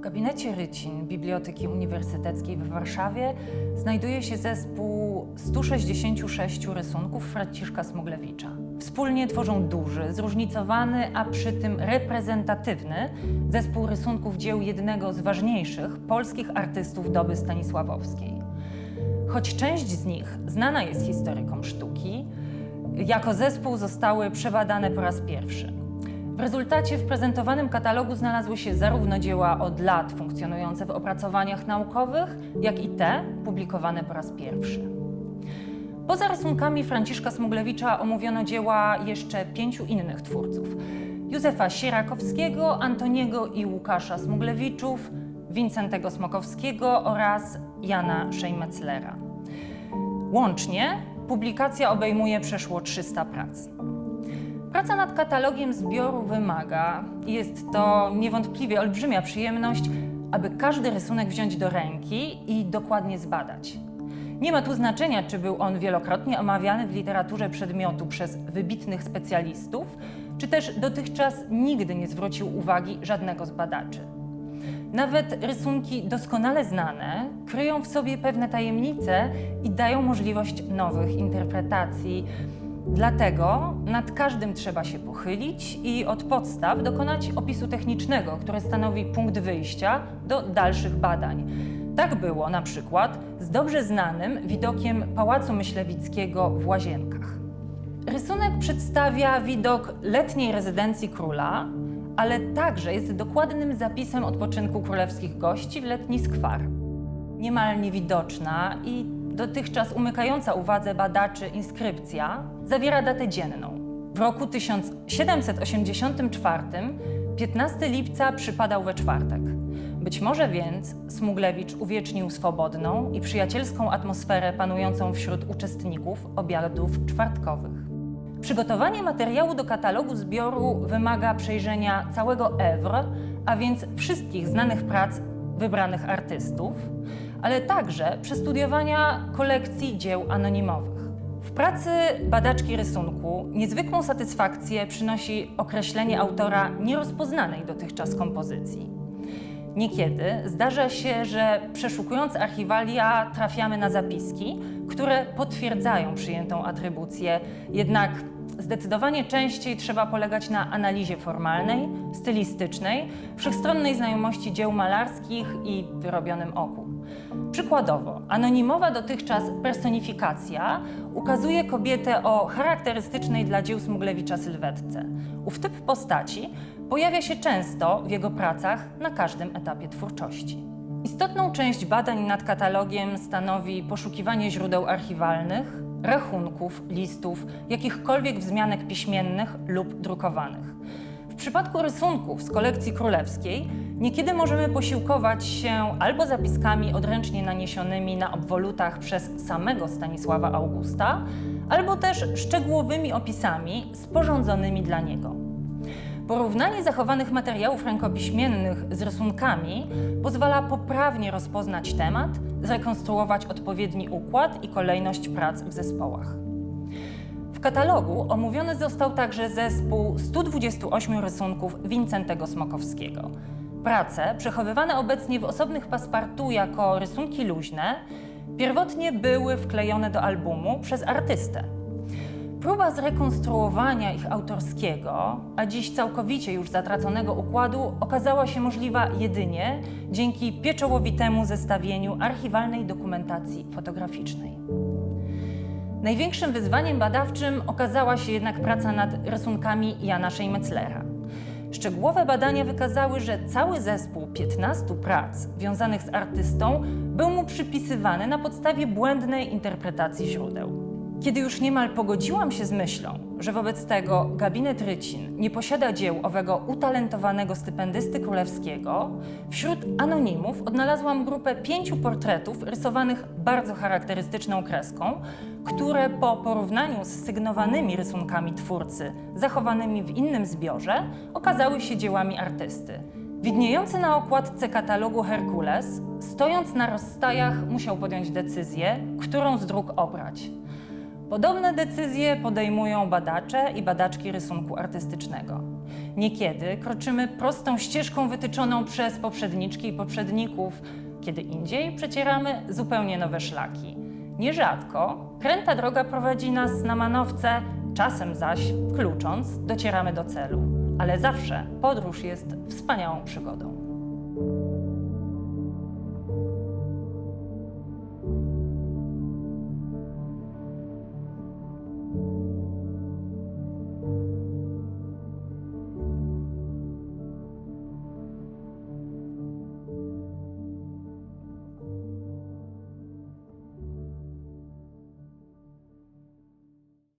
gabinecie Rycin Biblioteki Uniwersyteckiej w Warszawie znajduje się zespół 166 rysunków Franciszka Smuglewicza. Wspólnie tworzą duży, zróżnicowany, a przy tym reprezentatywny zespół rysunków dzieł jednego z ważniejszych polskich artystów doby stanisławowskiej. Choć część z nich znana jest historykom sztuki, jako zespół zostały przebadane po raz pierwszy. W rezultacie w prezentowanym katalogu znalazły się zarówno dzieła od lat funkcjonujące w opracowaniach naukowych, jak i te publikowane po raz pierwszy. Poza rysunkami Franciszka Smuglewicza omówiono dzieła jeszcze pięciu innych twórców: Józefa Sierakowskiego, Antoniego i Łukasza Smuglewiczów, Wincentego Smokowskiego oraz Jana Szejmeclera. Łącznie publikacja obejmuje przeszło 300 prac. Praca nad katalogiem zbioru wymaga, jest to niewątpliwie olbrzymia przyjemność, aby każdy rysunek wziąć do ręki i dokładnie zbadać. Nie ma tu znaczenia, czy był on wielokrotnie omawiany w literaturze przedmiotu przez wybitnych specjalistów, czy też dotychczas nigdy nie zwrócił uwagi żadnego z badaczy. Nawet rysunki doskonale znane kryją w sobie pewne tajemnice i dają możliwość nowych interpretacji. Dlatego nad każdym trzeba się pochylić i od podstaw dokonać opisu technicznego, który stanowi punkt wyjścia do dalszych badań. Tak było na przykład z dobrze znanym widokiem Pałacu Myślewickiego w Łazienkach. Rysunek przedstawia widok letniej rezydencji króla, ale także jest dokładnym zapisem odpoczynku królewskich gości w letni skwar. Niemal niewidoczna i dotychczas umykająca uwadze badaczy inskrypcja zawiera datę dzienną. W roku 1784 15 lipca przypadał we czwartek. Być może więc Smuglewicz uwiecznił swobodną i przyjacielską atmosferę panującą wśród uczestników obiadów czwartkowych. Przygotowanie materiału do katalogu zbioru wymaga przejrzenia całego oeuvre, a więc wszystkich znanych prac wybranych artystów, ale także przestudiowania kolekcji dzieł anonimowych. W pracy badaczki rysunku niezwykłą satysfakcję przynosi określenie autora nierozpoznanej dotychczas kompozycji. Niekiedy zdarza się, że przeszukując archiwalia trafiamy na zapiski, które potwierdzają przyjętą atrybucję, jednak zdecydowanie częściej trzeba polegać na analizie formalnej, stylistycznej, wszechstronnej znajomości dzieł malarskich i wyrobionym oku. Przykładowo, anonimowa dotychczas personifikacja ukazuje kobietę o charakterystycznej dla dzieł Smuglewicza sylwetce. Ów typ postaci pojawia się często w jego pracach na każdym etapie twórczości. Istotną część badań nad katalogiem stanowi poszukiwanie źródeł archiwalnych, rachunków, listów, jakichkolwiek wzmianek piśmiennych lub drukowanych. Przypadku rysunków z kolekcji królewskiej niekiedy możemy posiłkować się albo zapiskami odręcznie naniesionymi na obwolutach przez samego Stanisława Augusta, albo też szczegółowymi opisami sporządzonymi dla niego. Porównanie zachowanych materiałów rękopiśmiennych z rysunkami pozwala poprawnie rozpoznać temat, zrekonstruować odpowiedni układ i kolejność prac w zespołach. W katalogu omówiony został także zespół 128 rysunków Wincentego Smokowskiego. Prace, przechowywane obecnie w osobnych paspartu jako rysunki luźne, pierwotnie były wklejone do albumu przez artystę. Próba zrekonstruowania ich autorskiego, a dziś całkowicie już zatraconego układu okazała się możliwa jedynie dzięki pieczołowitemu zestawieniu archiwalnej dokumentacji fotograficznej. Największym wyzwaniem badawczym okazała się jednak praca nad rysunkami Jana Szejmeclera. Szczegółowe badania wykazały, że cały zespół 15 prac wiązanych z artystą był mu przypisywany na podstawie błędnej interpretacji źródeł. Kiedy już niemal pogodziłam się z myślą, że wobec tego gabinet Rycin nie posiada dzieł owego utalentowanego stypendysty królewskiego, wśród anonimów odnalazłam grupę pięciu portretów rysowanych bardzo charakterystyczną kreską, które po porównaniu z sygnowanymi rysunkami twórcy zachowanymi w innym zbiorze okazały się dziełami artysty. Widniejący na okładce katalogu Herkules, stojąc na rozstajach, musiał podjąć decyzję, którą z dróg obrać. Podobne decyzje podejmują badacze i badaczki rysunku artystycznego. Niekiedy kroczymy prostą ścieżką wytyczoną przez poprzedniczki i poprzedników, kiedy indziej przecieramy zupełnie nowe szlaki. Nierzadko kręta droga prowadzi nas na manowce, czasem zaś, klucząc, docieramy do celu. Ale zawsze podróż jest wspaniałą przygodą.